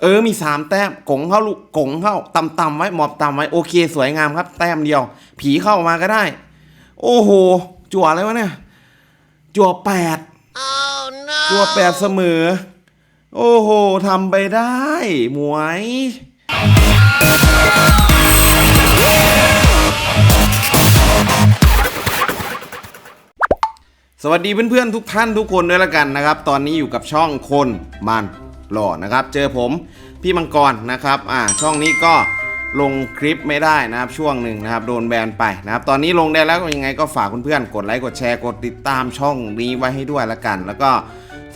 เออมีสามแต้มกงเข้าลูกกงเข้าต่ำๆไว้หมอบต่ำไว้โอเค สวยงามครับ แต้มเดียว ผีเข้ามาก็ได้ โอ้โห จั่วอะไรวะเนี่ย จั่วแปดจั่วแปดเสมอ โอ้โหทำไปได้ หมวยสวัสดีเพื่อนๆทุกท่านทุกคนด้วยละกันนะครับ ตอนนี้อยู่กับช่องคนมัน หล่อนะครับ เจอผมพี่มังกรนะครับอ่าช่องนี้ก็ลงคลิปไม่ได้นะครับช่วงหนึ่งนะครับโดนแบนไปนะครับตอนนี้ลงได้แล้วยังไงก็ฝากเพื่อนๆกดไลค์กดแชร์กดติดตามช่องนี้ไว้ให้ด้วยละกัน แล้วก็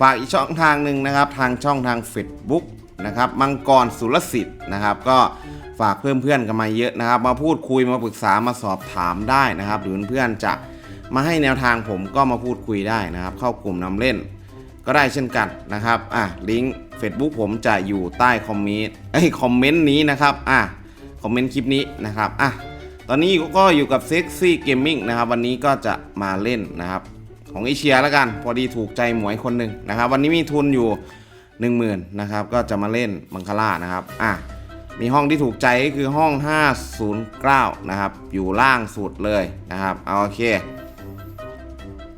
ฝากอีกช่องทางหนึ่งนะครับ ทางช่องทาง Facebook นะครับมังกรสุรสิทธิ์นะครับ ก็ฝากเพื่อนๆกันมาเยอะนะครับ มาพูดคุยมาปรึกษามาสอบถามได้นะครับ หรือเพื่อนๆจะมาให้แนวทางผมก็มาพูดคุยได้นะครับ เข้ากลุ่มนำเล่นก็ได้เช่นกันนะครับอะลิงก์ Facebook ผมจะอยู่ใต้คอมเมนต์ไอ้คอมเมนต์นี้นะครับอะคอมเมนต์คลิปนี้นะครับอะตอนนี้ก็อยู่กับ Sexy Gaming นะครับ วันนี้ก็จะมาเล่นนะครับ ของเอเชียแล้วกัน พอดีถูกใจหมวยคนหนึ่งนะครับ วันนี้มีทุนอยู่ 10,000นะครับ ก็จะมาเล่นบังคาร่านะครับอะมีห้องที่ถูกใจก็คือห้อง 509 นะครับ อยู่ล่างสุดเลยนะครับเอาโอเค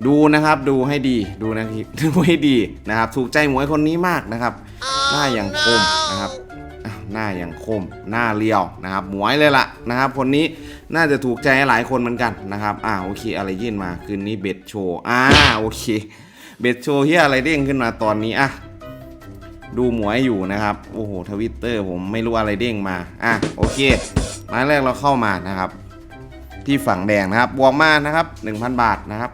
ดูนะครับดูให้ดีดูนะครับดูให้ดีนะครับ ถูกใจหมวยคนนี้มากนะครับ หน้าอย่างคมนะครับอ้าวหน้าอย่างคม หน้าเรียวนะครับหมวยเลยล่ะนะครับ คนนี้น่าจะถูกใจหลายคนเหมือนกันนะครับอ่าโอเคอะไรยื่นมาคืนนี้เบ็ดโชว์อ่าโอเค เบ็ดโชว์เฮียอะไรเด้งขึ้นมาตอนนี้อะดูหมวยอยู่นะครับโอ้โหทวิตเตอร์ผมไม่รู้อะไรเด้งมาอะโอเคหมายแรกเราเข้ามานะครับ ที่ฝั่งแดงนะครับบวกมานะครับ 1,000 บาทนะครับ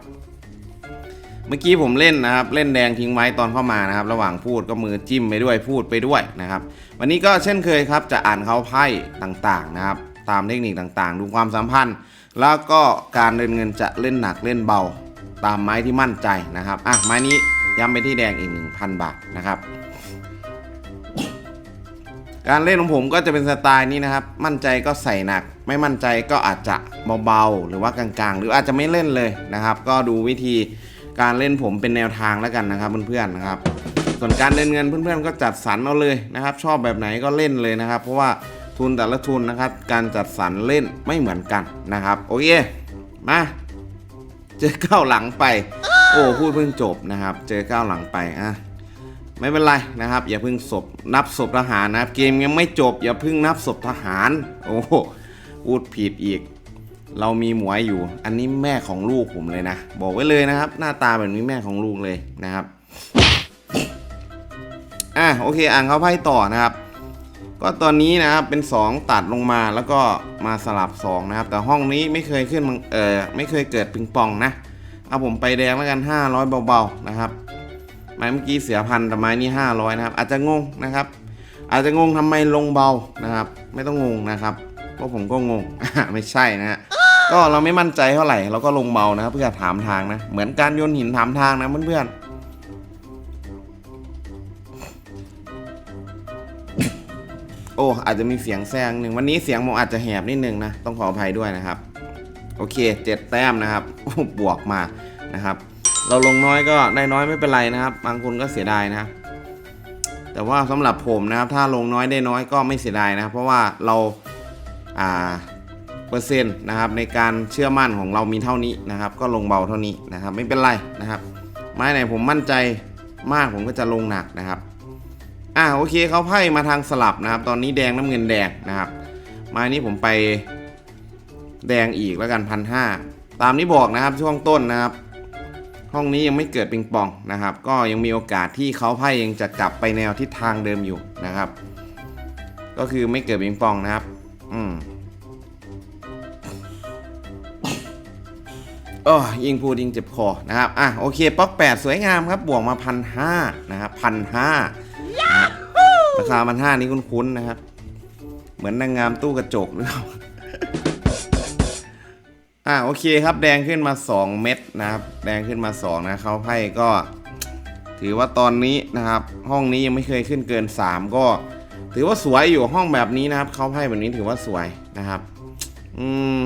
เมื่อกี้ผมเล่นนะครับ เล่นแดงทิ้งไว้ตอนเข้ามานะครับ ระหว่างพูดก็มือจิ้มไปด้วยพูดไปด้วยนะครับ วันนี้ก็เช่นเคยครับจะอ่านเขาไพ่ต่างๆนะครับ ตามเทคนิคต่างๆ ดูความสัมพันธ์ แล้วก็การเล่นเงินจะเล่นหนักเล่นเบา ตามไม้ที่มั่นใจนะครับอะไม้นี้ย้ำไปที่แดงอีก 1,000 บาทนะครับ การเล่นของผมก็จะเป็นสไตล์นี้นะครับ มั่นใจก็ใส่หนัก ไม่มั่นใจก็อาจจะเบาๆหรือว่ากลางๆ หรืออาจจะไม่เล่นเลยนะครับ ก็ดูวิธี การเล่นผมเป็นแนวทางแล้วกันนะครับเพื่อนๆนะครับ ส่วนการเล่นเงินเพื่อนๆ ก็จัดสรรเอาเลยนะครับ ชอบแบบไหนก็เล่นเลยนะครับ เพราะว่าทุนแต่ละทุนนะครับ การจัดสรรเล่นไม่เหมือนกันนะครับ โอเคมาเจอก้าวหลังไป โอ้พูดเพิ่งจบนะครับ เจอก้าวหลังไปอะไม่เป็นไรนะครับ อย่าเพิ่งศพนับศพทหารนะครับ เกมยังไม่จบ อย่าเพิ่งนับศพทหาร โอ้โหพูดผิดอีก เรามีหมวยอยู่ อันนี้แม่ของลูกผมเลยนะ บอกไว้เลยนะครับ หน้าตาแบบนี้แม่ของลูกเลยนะครับ อะโอเคอ่านเขาไพ่ต่อนะครับ ก็ตอนนี้นะครับเป็น 2 ตัดลงมาแล้วก็มาสลับ 2 นะครับ แต่ห้องนี้ไม่เคยขึ้นเออไม่เคยเกิดปิงปองนะเอาผมไปแดงแล้วกัน 500 เบาๆนะครับไม้เมื่อกี้เสียพันแต่ไม้นี่500 นะครับ อาจจะงงนะครับ อาจจะงงทำไมลงเบานะครับ ไม่ต้องงงนะครับเพราะผมก็งงไม่ใช่นะฮะ ก็เราไม่มั่นใจเท่าไหร่เราก็ลงเบานะครับเพื่อถามทางนะ เหมือนการโยนหินถามทางนะเพื่อนๆโอ้อาจจะมีเสียงแซงหนึ่งวันนี้เสียงผมอาจจะแหบนิดนึงนะต้องขออภัยด้วยนะครับ โอเคเจ็ดแต้มนะครับบวกมานะครับ เราลงน้อยก็ได้น้อยไม่เป็นไรนะครับ บางคนก็เสียดายนะแต่ว่าสำหรับผมนะครับ ถ้าลงน้อยได้น้อยก็ไม่เสียดายนะ เพราะว่าเราอ่า เปอร์เซ็นะครับในการเชื่อมั่นของเรามีเท่านี้นะครับ ก็ลงเบาเท่านี้นะครับ ไม่เป็นไรนะครับ ไม้ไหนผมมั่นใจมากผมก็จะลงหนักนะครับอ่าโอเคเขาไพ่มาทางสลับนะครับ ตอนนี้แดงน้ำเงินแดงนะครับ ไม้นี้ผมไปแดงอีกแล้วกันพันห้าตามที่บอกนะครับช่วงต้นนะครับ ห้องนี้ยังไม่เกิดปิงปองนะครับ ก็ยังมีโอกาสที่เขาไพ่ยังจะกลับไปแนวทิศทางเดิมอยู่นะครับ ก็คือไม่เกิดปิงปองนะครับ อืม โอ้ยิงพูดยิงเจ็บคอนะครับอะโอเคป๊อกแปดสวยงามครับบวกมาพันห้านะครับพันห้าราคาพันห้านี้คุ้นๆนะครับ เหมือนนางงามตู้กระจกหรือเปล่าอ่าโอเคครับแดงขึ้นมา 2 เม็ดนะครับ แดงขึ้นมา 2 นะเขาไพ่ก็ ถือว่าตอนนี้นะครับ ห้องนี้ยังไม่เคยขึ้นเกิน 3 ก็ ถือว่าสวยอยู่ห้องแบบนี้นะครับเขาไพ่แบบนี้ถือว่าสวยนะครับ อืม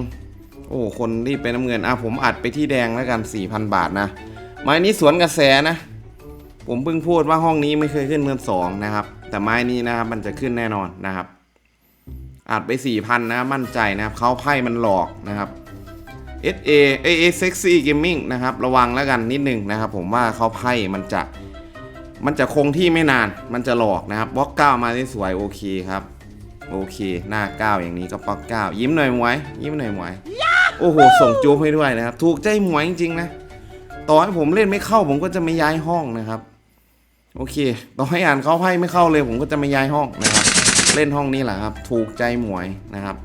โอ้คนรีบไปน้ำเงินอะผมอัดไปที่แดงแล้วกัน 4,000 บาทนะไม้นี้สวนกระแสนะ ผมเพิ่งพูดว่าห้องนี้ไม่เคยขึ้นเกิน2นะครับ แต่ไม้นี้นะครับมันจะขึ้นแน่นอนนะครับอัดไปสี่พันะมั่นใจนะครับเขาไพ่มันหลอกนะครับ SA เอเอเซ็กซี่เกมมิ่งนะครับระวังแล้วกันนิดนึงนะครับ ผมว่าเขาไพ่มันจะมันจะคงที่ไม่นานมันจะหลอกนะครับบล็อกเก้ามาได้สวยโอเคครับ โอเค หน้าเก้าอย่างนี้ก็บล็อกเก้ายิ้มหน่อยมวยยิ้มหน่อยมวย โอ้โห ส่งจูบให้ด้วยนะครับ ถูกใจหมวยจริงๆนะ ต่อให้ผมเล่นไม่เข้าผมก็จะไม่ย้ายห้องนะครับ โอเค ต่อให้อ่านเขาไพ่ไม่เข้าเลย ผมก็จะไม่ย้ายห้องนะครับ เล่นห้องนี้แหละครับ ถูกใจหมวยนะครับ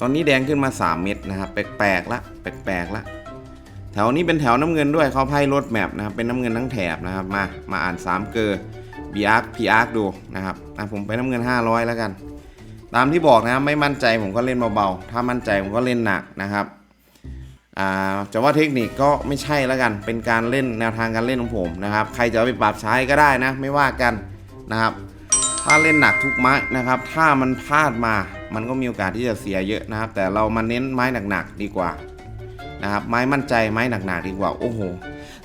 ตอนนี้แดงขึ้นมา 3 เม็ดนะครับ แปลกๆละ แปลกๆละ แถวนี้เป็นแถวน้ำเงินด้วยเขาไพ่รถแมพนะครับ เป็นน้ำเงินทั้งแถบนะครับ มา มาอ่าน3เกอร์บีอาร์คพีอาร์คดูนะครับอะผมไปน้ำเงิน 500 แล้วกัน ตามที่บอกนะไม่มั่นใจผมก็เล่นเบาๆ ถ้ามั่นใจผมก็เล่นหนักนะครับอ่าจะว่าเทคนิคก็ไม่ใช่แล้วกัน เป็นการเล่นแนวทางการเล่นของผมนะครับ ใครจะไปปรับใช้ก็ได้นะ ไม่ว่ากันนะครับ ถ้าเล่นหนักทุกไม้นะครับ ถ้ามันพลาดมา มันก็มีโอกาสที่จะเสียเยอะนะครับ แต่เรามาเน้นไม้หนักๆดีกว่านะครับ ไม้มั่นใจไม้หนักๆดีกว่า โอ้โห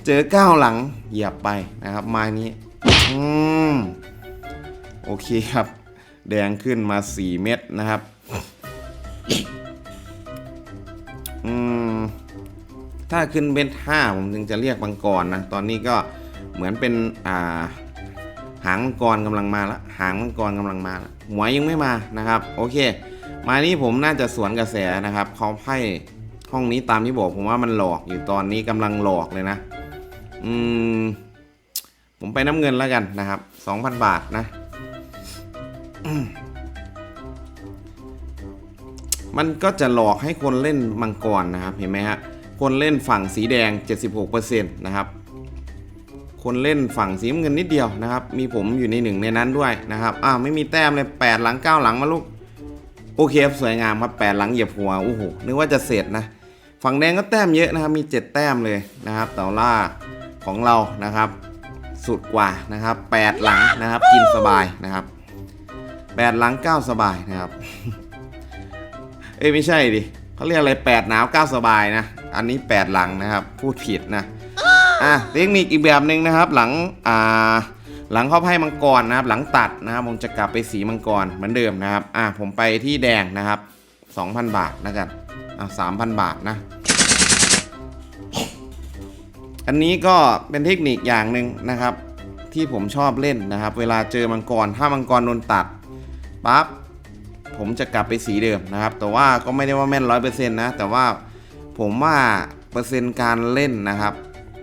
เจอก้าวหลังเหยียบไปนะครับ ไม้นี้ อืม โอเคครับ แดงขึ้นมา 4 เม็ดนะครับอืมถ้าขึ้นเม็ด5ผมถึงจะเรียกมังกรนะ ตอนนี้ก็เหมือนเป็นอ่าหางมังกรกำลังมาละหางมังกรกำลังมาละหัวยังไม่มานะครับ โอเค มานี้ผมน่าจะสวนกระแสนะครับเขาไพ่ห้องนี้ตามที่บอกผมว่ามันหลอกอยู่ตอนนี้กำลังหลอกเลยนะ อืมผมไปน้ำเงินแล้วกันนะครับ 2,000 บาทนะ มันก็จะหลอกให้คนเล่นมังกรนะครับ เห็นไหมฮะ คนเล่นฝั่งสีแดง 76%นะครับ คนเล่นฝั่งสีเงินนิดเดียวนะครับ มีผมอยู่ในหนึ่งในนั้นด้วยนะครับ อ้าวไม่มีแต้มเลย 8 หลัง 9 หลังมาลูก โอเคครับสวยงามครับ 8 หลังเหยียบหัว โอ้โห นึกว่าจะเสร็จนะ ฝั่งแดงก็แต้มเยอะนะครับ มี 7 แต้มเลยนะครับแต่ว่าของเรานะครับ สุดกว่านะครับ 8 หลังนะครับ กินสบายนะครับ 8หลัง 9 สบายนะครับ เอ้ยไม่ใช่ดิเขาเรียกอะไร 8 หนาว 9 สบายนะ อันนี้ 8 หลังนะครับ พูดผิดนะ อะเทคนิคอีกแบบหนึ่งนะครับ หลัง อ่า หลังเข้าไพ่มังกรนะครับ หลังตัดนะครับ ผมจะกลับไปสีมังกรเหมือนเดิมนะครับ อะผมไปที่แดงนะครับ 2,000 บาทนะกัน อะ3,000 บาทนะอันนี้ก็เป็นเทคนิคอย่างหนึ่งนะครับ ที่ผมชอบเล่นนะครับ เวลาเจอมังกร ถ้ามังกรโดนตัด ปั๊บผมจะกลับไปสีเดิมนะครับ แต่ว่าก็ไม่ได้ว่าแม่นร้อยเปอร์เซ็นต์นะ แต่ว่าผมว่าเปอร์เซ็นต์การเล่นนะครับ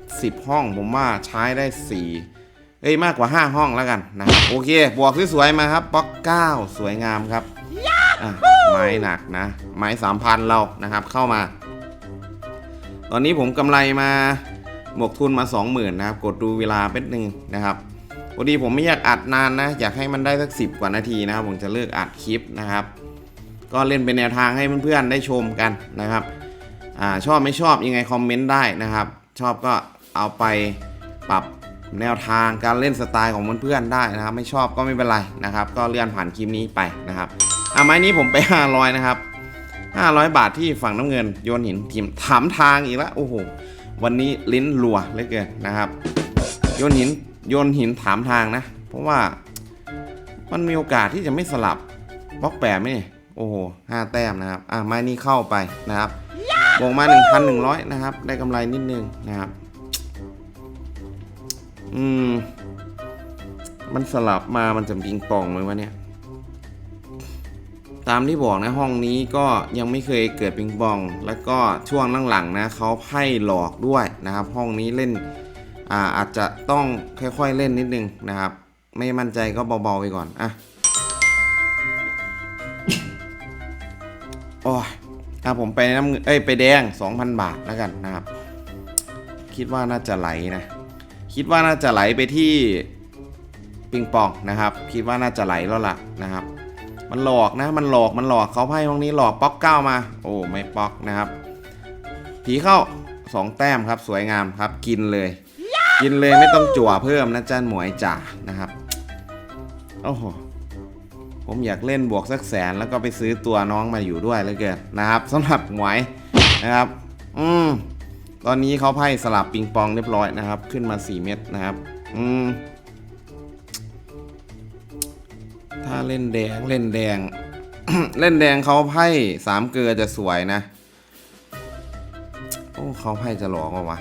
10 ห้องผมว่าใช้ได้ 4 เอ้ยมากกว่า 5 ห้องแล้วกันนะโอเค บวกสวยๆมาครับบล็อก9สวยงามครับไม้หนักนะ ไม้3,000เรานะครับเข้ามา ตอนนี้ผมกำไรมา หมวกทุนมา 20,000นะครับ กดดูเวลาเป็นหนึ่งนะครับ พอดีผมไม่อยากอัดนานนะ อยากให้มันได้สัก10กว่านาทีนะครับ ผมจะเลิกอัดคลิปนะครับ ก็เล่นเป็นแนวทางให้เพื่อนๆได้ชมกันนะครับอ่าชอบไม่ชอบยังไงคอมเมนต์ได้นะครับ ชอบก็เอาไปปรับแนวทางการเล่นสไตล์ของเพื่อนๆได้นะครับ ไม่ชอบก็ไม่เป็นไรนะครับ ก็เลื่อนผ่านคลิปนี้ไปนะครับอะไม้นี้ผมไป 500 นะครับ 500 บาทที่ฝั่งน้ำเงินโยนหินทีมถามทางอีกแล้วโอ้โหวันนี้ลิ้นรัวเหลือเกินนะครับ โยนหิน โยนหินถามทางนะ เพราะว่ามันมีโอกาสที่จะไม่สลับบล็อกแปดไหมเนี่ยโอ้โหห้าแต้มนะครับ อะไม้นี้เข้าไปนะครับบวกมา 1,100 นะครับ ได้กำไรนิดนึงนะครับ อืม มันสลับมามันจะปิงปองไหมวะเนี่ย ตามที่บอกนะห้องนี้ก็ยังไม่เคยเกิดปิงปอง แล้วก็ช่วงหลังๆนะเขาไพ่หลอกด้วยนะครับ ห้องนี้เล่น อ่าอาจจะต้องค่อยๆเล่นนิดนึงนะครับ ไม่มั่นใจก็เบาๆไปก่อนอะโอ้ยอะผมไปน้ำเงินเอ้ยไปแดง 2,000 บาทแล้วกันนะครับ คิดว่าน่าจะไหลนะ คิดว่าน่าจะไหลไปที่ปิงปองนะครับ คิดว่าน่าจะไหลแล้วล่ะนะครับ มันหลอกนะมันหลอกมันหลอกเขาไพ่ห้องนี้หลอกป๊อกเก้ามา โอ้ไม่ป๊อกนะครับ ผีเข้าสองแต้มครับ สวยงามครับกินเลย กินเลยไม่ต้องจั่วเพิ่มนะจ้านหมวยจ่านะครับโอ้โหผมอยากเล่นบวกสักแสนแล้วก็ไปซื้อตัวน้องมาอยู่ด้วยเลยเกินนะครับสำหรับหมวยนะครับ อืมตอนนี้เขาไพ่สลับปิงปองเรียบร้อยนะครับ ขึ้นมา 4 เม็ดนะครับ อืมถ้าเล่นแดงเล่นแดง เล่นแดงเขาไพ่สามเกลือจะสวยนะ โอ้เขาไพ่จะหลอกวะ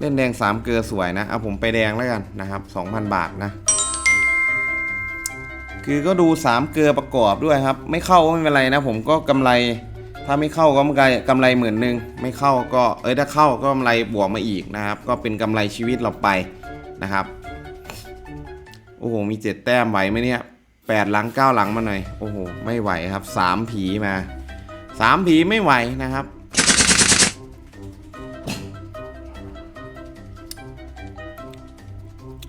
เล่นแดงสามเกลือสวยนะ เอาผมไปแดงแล้วกันนะครับสองพันบาทนะ คือก็ดูสามเกลือประกอบด้วยครับ ไม่เข้าก็ไม่เป็นไรนะ ผมก็กำไร ถ้าไม่เข้าก็กำไรกำไรหมื่นหนึ่งไม่เข้าก็เอ้ยถ้าเข้าก็กำไรบวกมาอีกนะครับ ก็เป็นกำไรชีวิตเราไปนะครับ โอ้โห มีเจ็ดแต้มไหวไหมเนี่ยแปดหลังเก้าหลังมาหน่อย โอ้โห ไม่ไหวครับสามผีมาสามผีไม่ไหวนะครับ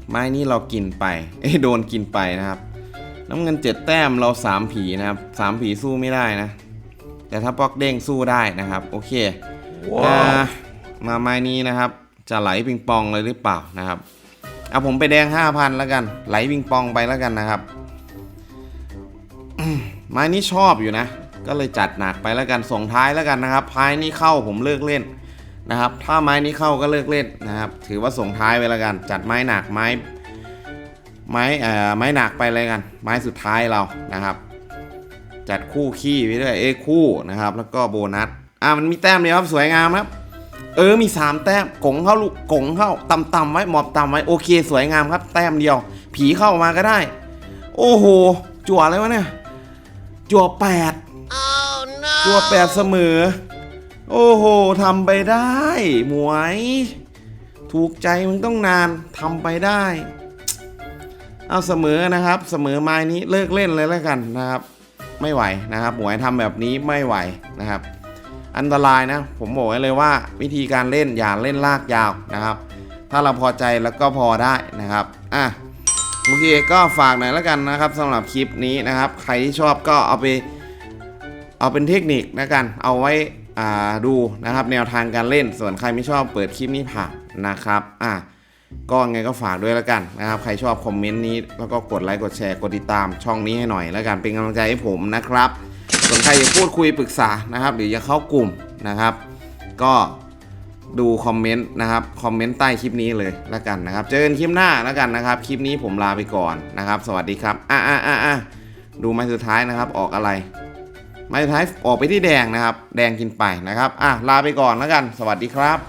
ไม้นี้เรากินไปเอ้ยโดนกินไปนะครับ น้ำเงินเจ็ดแต้มเราสามผีนะครับสามผีสู้ไม่ได้นะ แต่ถ้าปอกเด้งสู้ได้นะครับ โอเคอ่ามาไม้นี้นะครับ จะไหลปิงปองเลยหรือเปล่านะครับเอาผมไปแดงห้าพันแล้วกัน ไหลปิงปองไปแล้วกันนะครับอืมไม้นี้ชอบอยู่นะ ก็เลยจัดหนักไปแล้วกันส่งท้ายแล้วกันนะครับพายนี้เข้าผมเลิกเล่น นะครับ ถ้าไม้นี้เข้าก็เลิกเล่นนะครับ ถือว่าส่งท้ายไปแล้วกัน จัดไม้หนักไม้ไม้เอ่อไม้หนักไปเลยกัน ไม้สุดท้ายเรานะครับ จัดคู่ขี้ไปด้วยเอ้ยคู่นะครับ แล้วก็โบนัสอ่ามันมีแต้มเดียวครับสวยงามครับ เออมี 3 แต้มกงเข้าลูกกงเข้าต่ำๆไว้หมอบต่ำไว้โอเค สวยงามครับ แต้มเดียว ผีเข้ามาก็ได้ โอ้โห จั่วอะไรวะเนี่ย จั่วแปดจั่วแปดเสมอ โอ้โหทำไปได้หมวย ถูกใจมึงต้องนานทำไปได้ เอาเสมอนะครับ เสมอไม้นี้เลิกเล่นเลยแล้วกันนะครับ ไม่ไหวนะครับหมวยทำแบบนี้ไม่ไหวนะครับ อันตรายนะ ผมบอกไว้เลยว่า วิธีการเล่นอย่าเล่นลากยาวนะครับ ถ้าเราพอใจแล้วก็พอได้นะครับอะโอเคก็ฝากหน่อยแล้วกันนะครับสำหรับคลิปนี้นะครับ ใครที่ชอบก็เอาไป เอาเป็นเทคนิคนะกัน เอาไว้ ดูนะครับแนวทางการเล่นส่วนใครไม่ชอบเปิดคลิปนี้ผ่านนะครับอะก็ไงก็ฝากด้วยแล้วกันนะครับ ใครชอบคอมเมนต์นี้แล้วก็กดไลค์กดแชร์กดติดตามช่องนี้ให้หน่อย แล้วกันเป็นกำลังใจให้ผมนะครับ ส่วนใครอยากพูดคุยปรึกษานะครับหรืออยากเข้ากลุ่มนะครับ ก็ดูคอมเมนต์นะครับคอมเมนต์ใต้คลิปนี้เลยแล้วกันนะครับ เจอกันคลิปหน้าแล้วกันนะครับ คลิปนี้ผมลาไปก่อนนะครับ สวัสดีครับอะอะอะดูไม้สุดท้ายนะครับออกอะไร ไม้ท้ายออกไปที่แดงนะครับ แดงกินไปนะครับ อะลาไปก่อนแล้วกัน สวัสดีครับ